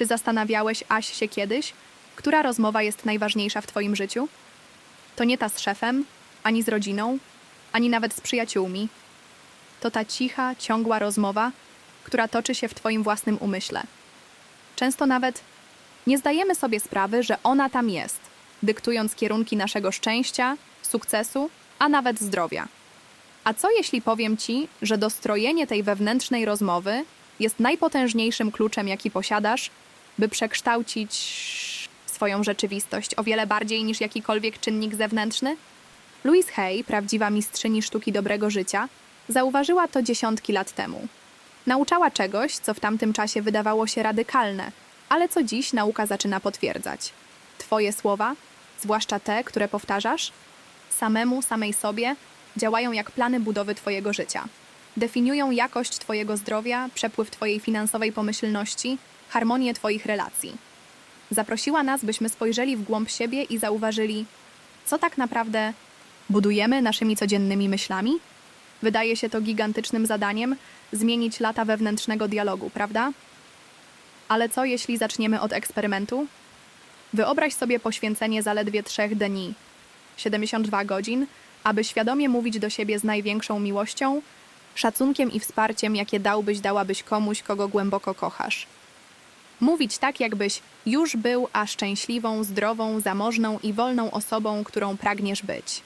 Czy zastanawiałeś Aś się kiedyś, która rozmowa jest najważniejsza w twoim życiu? To nie ta z szefem, ani z rodziną, ani nawet z przyjaciółmi. To ta cicha, ciągła rozmowa, która toczy się w twoim własnym umyśle. Często nawet nie zdajemy sobie sprawy, że ona tam jest, dyktując kierunki naszego szczęścia, sukcesu, a nawet zdrowia. A co jeśli powiem ci, że dostrojenie tej wewnętrznej rozmowy jest najpotężniejszym kluczem, jaki posiadasz, by przekształcić swoją rzeczywistość o wiele bardziej niż jakikolwiek czynnik zewnętrzny? Louise Hay, prawdziwa mistrzyni sztuki dobrego życia, zauważyła to dziesiątki lat temu. Nauczała czegoś, co w tamtym czasie wydawało się radykalne, ale co dziś nauka zaczyna potwierdzać. Twoje słowa, zwłaszcza te, które powtarzasz, samemu, samej sobie, działają jak plany budowy Twojego życia. Definiują jakość Twojego zdrowia, przepływ Twojej finansowej pomyślności, harmonię Twoich relacji. Zaprosiła nas, byśmy spojrzeli w głąb siebie i zauważyli, co tak naprawdę budujemy naszymi codziennymi myślami? Wydaje się to gigantycznym zadaniem zmienić lata wewnętrznego dialogu, prawda? Ale co jeśli zaczniemy od eksperymentu? Wyobraź sobie poświęcenie zaledwie trzech dni, 72 godzin, aby świadomie mówić do siebie z największą miłością, szacunkiem i wsparciem, jakie dałbyś, dałabyś komuś, kogo głęboko kochasz. Mówić tak, jakbyś już był, a szczęśliwą, zdrową, zamożną i wolną osobą, którą pragniesz być.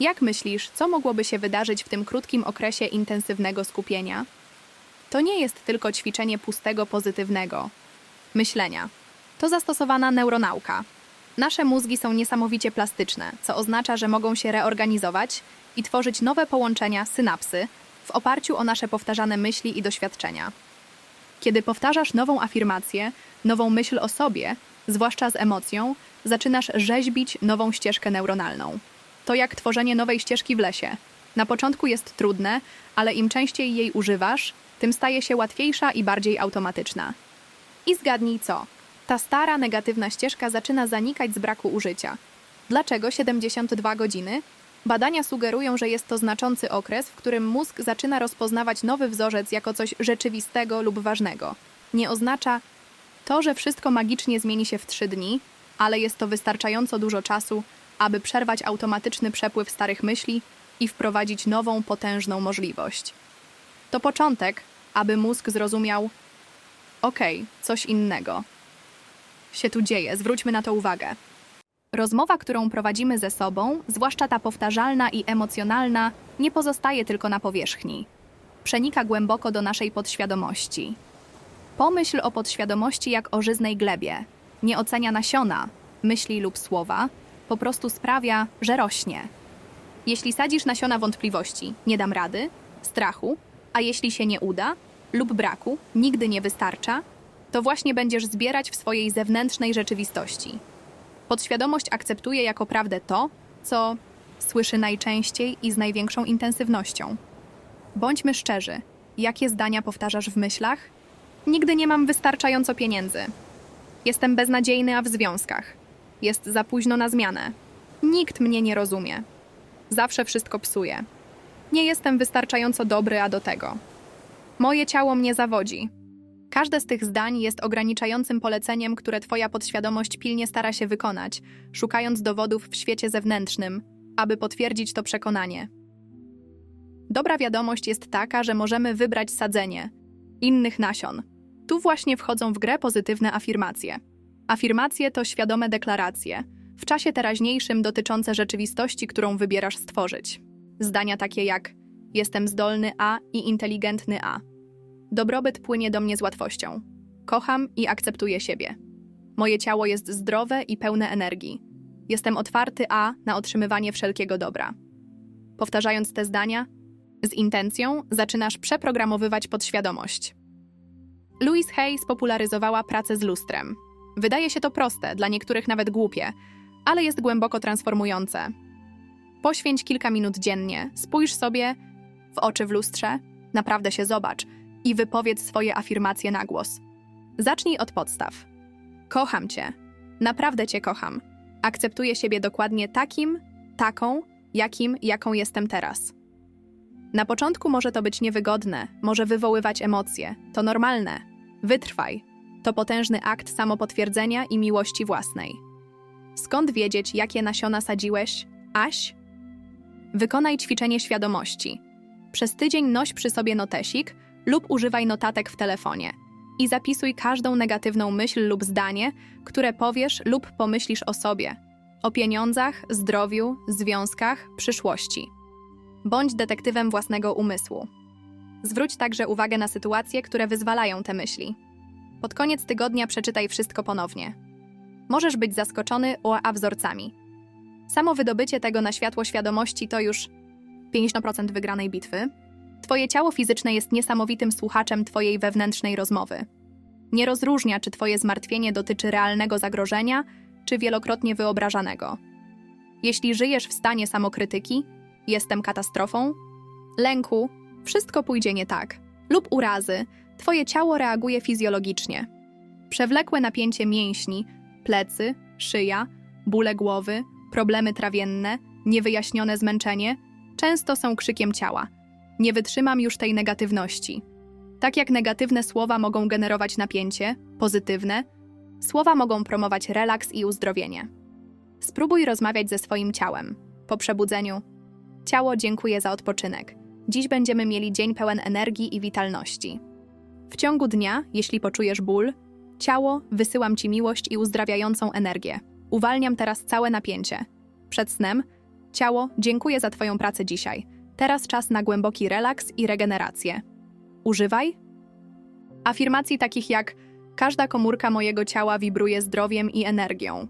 Jak myślisz, co mogłoby się wydarzyć w tym krótkim okresie intensywnego skupienia? To nie jest tylko ćwiczenie pustego, pozytywnego myślenia. To zastosowana neuronauka. Nasze mózgi są niesamowicie plastyczne, co oznacza, że mogą się reorganizować i tworzyć nowe połączenia, synapsy, w oparciu o nasze powtarzane myśli i doświadczenia. Kiedy powtarzasz nową afirmację, nową myśl o sobie, zwłaszcza z emocją, zaczynasz rzeźbić nową ścieżkę neuronalną. To jak tworzenie nowej ścieżki w lesie. Na początku jest trudne, ale im częściej jej używasz, tym staje się łatwiejsza i bardziej automatyczna. I zgadnij co? Ta stara, negatywna ścieżka zaczyna zanikać z braku użycia. Dlaczego 72 godziny? Badania sugerują, że jest to znaczący okres, w którym mózg zaczyna rozpoznawać nowy wzorzec jako coś rzeczywistego lub ważnego. Nie oznacza to, że wszystko magicznie zmieni się w trzy dni, ale jest to wystarczająco dużo czasu, aby przerwać automatyczny przepływ starych myśli i wprowadzić nową, potężną możliwość. To początek, aby mózg zrozumiał: okej, coś innego się tu dzieje, zwróćmy na to uwagę. Rozmowa, którą prowadzimy ze sobą, zwłaszcza ta powtarzalna i emocjonalna, nie pozostaje tylko na powierzchni. Przenika głęboko do naszej podświadomości. Pomyśl o podświadomości jak o żyznej glebie. Nie ocenia nasiona, myśli lub słowa, po prostu sprawia, że rośnie. Jeśli sadzisz nasiona wątpliwości, nie dam rady, strachu, a jeśli się nie uda, lub braku, nigdy nie wystarcza, to właśnie będziesz zbierać w swojej zewnętrznej rzeczywistości. Podświadomość akceptuje jako prawdę to, co słyszy najczęściej i z największą intensywnością. Bądźmy szczerzy, jakie zdania powtarzasz w myślach? Nigdy nie mam wystarczająco pieniędzy. Jestem beznadziejny, a w związkach. Jest za późno na zmianę. Nikt mnie nie rozumie. Zawsze wszystko psuje. Nie jestem wystarczająco dobry, a do tego. Moje ciało mnie zawodzi. Każde z tych zdań jest ograniczającym poleceniem, które Twoja podświadomość pilnie stara się wykonać, szukając dowodów w świecie zewnętrznym, aby potwierdzić to przekonanie. Dobra wiadomość jest taka, że możemy wybrać sadzenie innych nasion. Tu właśnie wchodzą w grę pozytywne afirmacje. Afirmacje to świadome deklaracje, w czasie teraźniejszym dotyczące rzeczywistości, którą wybierasz stworzyć. Zdania takie jak jestem zdolny A i inteligentny A Dobrobyt płynie do mnie z łatwością. Kocham i akceptuję siebie. Moje ciało jest zdrowe i pełne energii. Jestem otwarty A na otrzymywanie wszelkiego dobra. Powtarzając te zdania, z intencją zaczynasz przeprogramowywać podświadomość. Louise Hay spopularyzowała pracę z lustrem. Wydaje się to proste, dla niektórych nawet głupie, ale jest głęboko transformujące. Poświęć kilka minut dziennie, spójrz sobie w oczy w lustrze, naprawdę się zobacz – i wypowiedz swoje afirmacje na głos. Zacznij od podstaw. Kocham cię. Naprawdę cię kocham. Akceptuję siebie dokładnie takim, taką, jakim, jaką jestem teraz. Na początku może to być niewygodne, może wywoływać emocje. To normalne. Wytrwaj. To potężny akt samopotwierdzenia i miłości własnej. Skąd wiedzieć, jakie nasiona sadziłeś, Aś? Wykonaj ćwiczenie świadomości. Przez tydzień noś przy sobie notesik lub używaj notatek w telefonie i zapisuj każdą negatywną myśl lub zdanie, które powiesz lub pomyślisz o sobie, o pieniądzach, zdrowiu, związkach, przyszłości. Bądź detektywem własnego umysłu. Zwróć także uwagę na sytuacje, które wyzwalają te myśli. Pod koniec tygodnia przeczytaj wszystko ponownie. Możesz być zaskoczony OA wzorcami. Samo wydobycie tego na światło świadomości to już 50% wygranej bitwy. Twoje ciało fizyczne jest niesamowitym słuchaczem Twojej wewnętrznej rozmowy. Nie rozróżnia, czy Twoje zmartwienie dotyczy realnego zagrożenia, czy wielokrotnie wyobrażanego. Jeśli żyjesz w stanie samokrytyki, jestem katastrofą, lęku, wszystko pójdzie nie tak, lub urazy, Twoje ciało reaguje fizjologicznie. Przewlekłe napięcie mięśni, plecy, szyja, bóle głowy, problemy trawienne, niewyjaśnione zmęczenie często są krzykiem ciała. Nie wytrzymam już tej negatywności. Tak jak negatywne słowa mogą generować napięcie, pozytywne, słowa mogą promować relaks i uzdrowienie. Spróbuj rozmawiać ze swoim ciałem. Po przebudzeniu. Ciało dziękuję za odpoczynek. Dziś będziemy mieli dzień pełen energii i witalności. W ciągu dnia, jeśli poczujesz ból, ciało, wysyłam ci miłość i uzdrawiającą energię. Uwalniam teraz całe napięcie. Przed snem, ciało, dziękuję za Twoją pracę dzisiaj. Teraz czas na głęboki relaks i regenerację. Używaj afirmacji takich jak każda komórka mojego ciała wibruje zdrowiem i energią.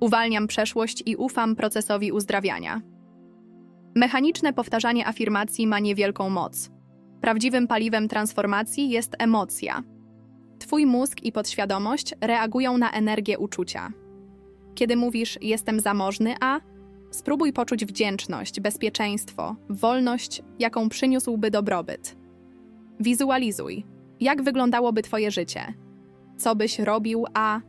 Uwalniam przeszłość i ufam procesowi uzdrawiania. Mechaniczne powtarzanie afirmacji ma niewielką moc. Prawdziwym paliwem transformacji jest emocja. Twój mózg i podświadomość reagują na energię uczucia. Kiedy mówisz jestem zamożny, a spróbuj poczuć wdzięczność, bezpieczeństwo, wolność, jaką przyniósłby dobrobyt. Wizualizuj, jak wyglądałoby Twoje życie, co byś robił, a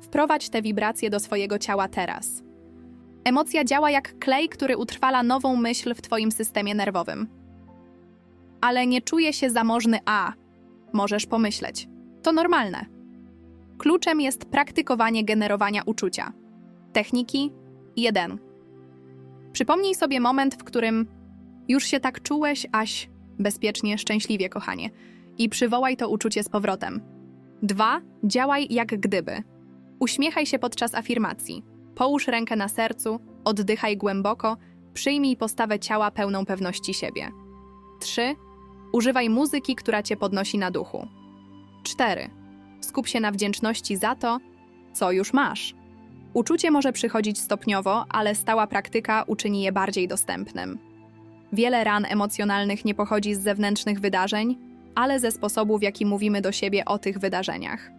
wprowadź te wibracje do swojego ciała teraz. Emocja działa jak klej, który utrwala nową myśl w Twoim systemie nerwowym. Ale nie czuję się zamożny, a możesz pomyśleć. To normalne. Kluczem jest praktykowanie generowania uczucia. Techniki 1. Przypomnij sobie moment, w którym już się tak czułeś, aś bezpiecznie, szczęśliwie, kochanie, i przywołaj to uczucie z powrotem. 2. Działaj jak gdyby. Uśmiechaj się podczas afirmacji. Połóż rękę na sercu, oddychaj głęboko, przyjmij postawę ciała pełną pewności siebie. 3. Używaj muzyki, która cię podnosi na duchu. 4. Skup się na wdzięczności za to, co już masz. Uczucie może przychodzić stopniowo, ale stała praktyka uczyni je bardziej dostępnym. Wiele ran emocjonalnych nie pochodzi z zewnętrznych wydarzeń, ale ze sposobu, w jaki mówimy do siebie o tych wydarzeniach.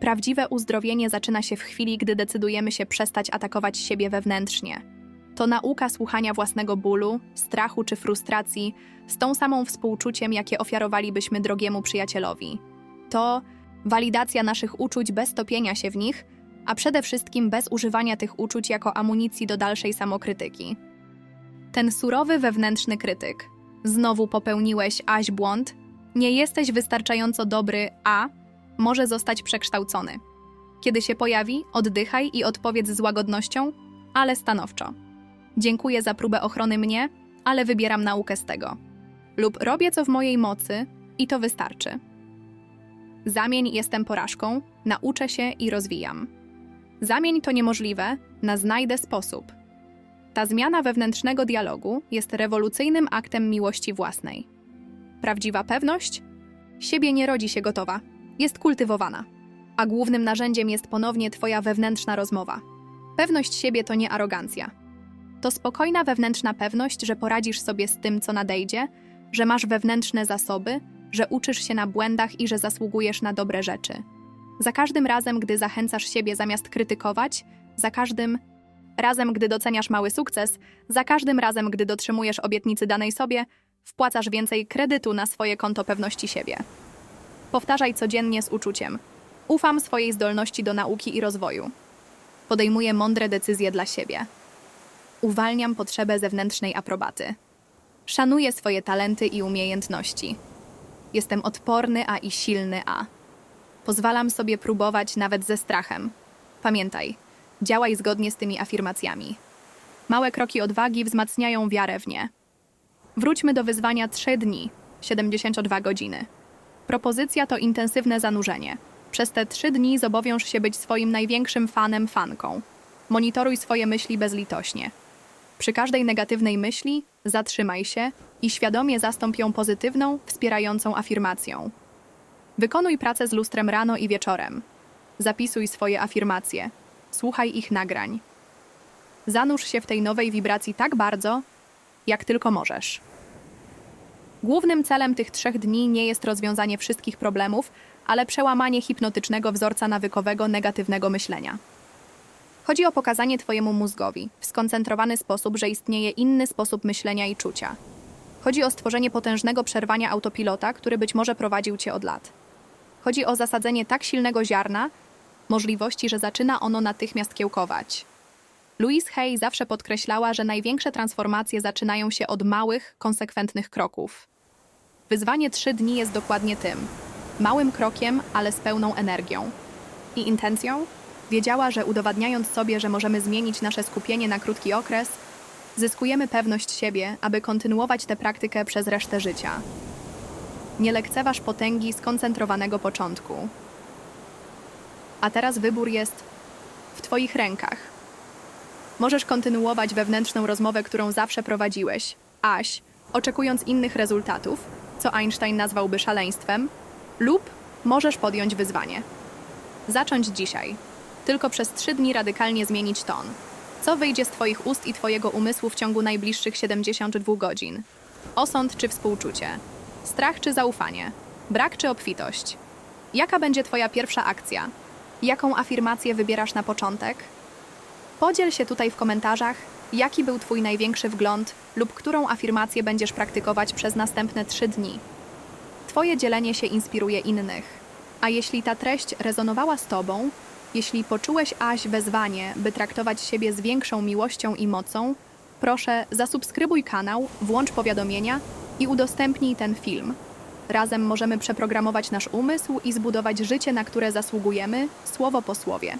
Prawdziwe uzdrowienie zaczyna się w chwili, gdy decydujemy się przestać atakować siebie wewnętrznie. To nauka słuchania własnego bólu, strachu czy frustracji z tą samą współczuciem, jakie ofiarowalibyśmy drogiemu przyjacielowi. To walidacja naszych uczuć bez topienia się w nich, a przede wszystkim bez używania tych uczuć jako amunicji do dalszej samokrytyki. Ten surowy wewnętrzny krytyk. Znowu popełniłeś aś błąd, nie jesteś wystarczająco dobry, a może zostać przekształcony. Kiedy się pojawi, oddychaj i odpowiedz z łagodnością, ale stanowczo. Dziękuję za próbę ochrony mnie, ale wybieram naukę z tego. Lub robię co w mojej mocy i to wystarczy. Zamień jestem porażką, nauczę się i rozwijam. Zamień to niemożliwe na znajdę sposób. Ta zmiana wewnętrznego dialogu jest rewolucyjnym aktem miłości własnej. Prawdziwa pewność? Siebie nie rodzi się gotowa, jest kultywowana. A głównym narzędziem jest ponownie Twoja wewnętrzna rozmowa. Pewność siebie to nie arogancja. To spokojna wewnętrzna pewność, że poradzisz sobie z tym, co nadejdzie, że masz wewnętrzne zasoby, że uczysz się na błędach i że zasługujesz na dobre rzeczy. Za każdym razem, gdy zachęcasz siebie zamiast krytykować, za każdym razem, gdy doceniasz mały sukces, za każdym razem, gdy dotrzymujesz obietnicy danej sobie, wpłacasz więcej kredytu na swoje konto pewności siebie. Powtarzaj codziennie z uczuciem. Ufam swojej zdolności do nauki i rozwoju. Podejmuję mądre decyzje dla siebie. Uwalniam potrzebę zewnętrznej aprobaty. Szanuję swoje talenty i umiejętności. Jestem odporny, a i silny, a. Pozwalam sobie próbować nawet ze strachem. Pamiętaj, działaj zgodnie z tymi afirmacjami. Małe kroki odwagi wzmacniają wiarę w nie. Wróćmy do wyzwania 3 dni, 72 godziny. Propozycja to intensywne zanurzenie. Przez te 3 dni zobowiąż się być swoim największym fanem, fanką. Monitoruj swoje myśli bezlitośnie. Przy każdej negatywnej myśli zatrzymaj się i świadomie zastąp ją pozytywną, wspierającą afirmacją. Wykonuj pracę z lustrem rano i wieczorem. Zapisuj swoje afirmacje. Słuchaj ich nagrań. Zanurz się w tej nowej wibracji tak bardzo, jak tylko możesz. Głównym celem tych trzech dni nie jest rozwiązanie wszystkich problemów, ale przełamanie hipnotycznego wzorca nawykowego negatywnego myślenia. Chodzi o pokazanie Twojemu mózgowi w skoncentrowany sposób, że istnieje inny sposób myślenia i czucia. Chodzi o stworzenie potężnego przerwania autopilota, który być może prowadził Cię od lat. Chodzi o zasadzenie tak silnego ziarna, możliwości, że zaczyna ono natychmiast kiełkować. Louise Hay zawsze podkreślała, że największe transformacje zaczynają się od małych, konsekwentnych kroków. Wyzwanie trzy dni jest dokładnie tym. Małym krokiem, ale z pełną energią. I intencją? Wiedziała, że udowadniając sobie, że możemy zmienić nasze skupienie na krótki okres, zyskujemy pewność siebie, aby kontynuować tę praktykę przez resztę życia. Nie lekceważ potęgi skoncentrowanego początku. A teraz wybór jest w Twoich rękach. Możesz kontynuować wewnętrzną rozmowę, którą zawsze prowadziłeś, Aś, oczekując innych rezultatów, co Einstein nazwałby szaleństwem, lub możesz podjąć wyzwanie. Zacząć dzisiaj. Tylko przez trzy dni radykalnie zmienić ton. Co wyjdzie z Twoich ust i Twojego umysłu w ciągu najbliższych 72 godzin? Osąd czy współczucie? Strach czy zaufanie? Brak czy obfitość? Jaka będzie Twoja pierwsza akcja? Jaką afirmację wybierasz na początek? Podziel się tutaj w komentarzach, jaki był Twój największy wgląd lub którą afirmację będziesz praktykować przez następne trzy dni. Twoje dzielenie się inspiruje innych. A jeśli ta treść rezonowała z Tobą, jeśli poczułeś Aś wezwanie, by traktować siebie z większą miłością i mocą, proszę zasubskrybuj kanał, włącz powiadomienia i udostępnij ten film. Razem możemy przeprogramować nasz umysł i zbudować życie, na które zasługujemy, słowo po słowie.